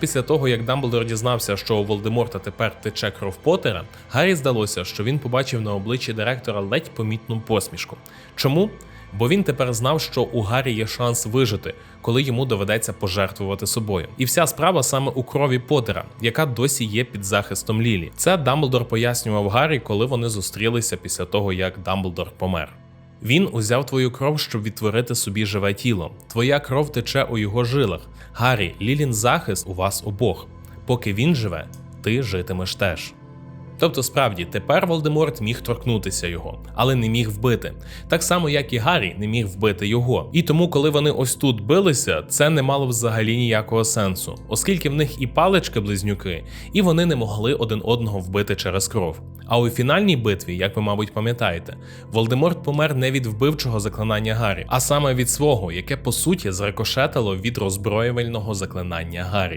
Після того, як Дамблдор дізнався, що у Волдеморта тепер тече кров Поттера, Гаррі здалося, що він побачив на обличчі директора ледь помітну посмішку. Чому? Бо він тепер знав, що у Гаррі є шанс вижити, коли йому доведеться пожертвувати собою. І вся справа саме у крові Поттера, яка досі є під захистом Лілі. Це Дамблдор пояснював Гаррі, коли вони зустрілися після того, як Дамблдор помер. Він узяв твою кров, щоб відтворити собі живе тіло. Твоя кров тече у його жилах. Гаррі, Лілін захист у вас обох. Поки він живе, ти житимеш теж. Тобто, справді, тепер Волдеморт міг торкнутися його, але не міг вбити. Так само, як і Гаррі не міг вбити його. І тому, коли вони ось тут билися, це не мало взагалі ніякого сенсу, оскільки в них і палички близнюки, і вони не могли один одного вбити через кров. А у фінальній битві, як ви, мабуть, пам'ятаєте, Волдеморт помер не від вбивчого заклинання Гаррі, а саме від свого, яке по суті зрикошетило від роззброювального заклинання Гаррі.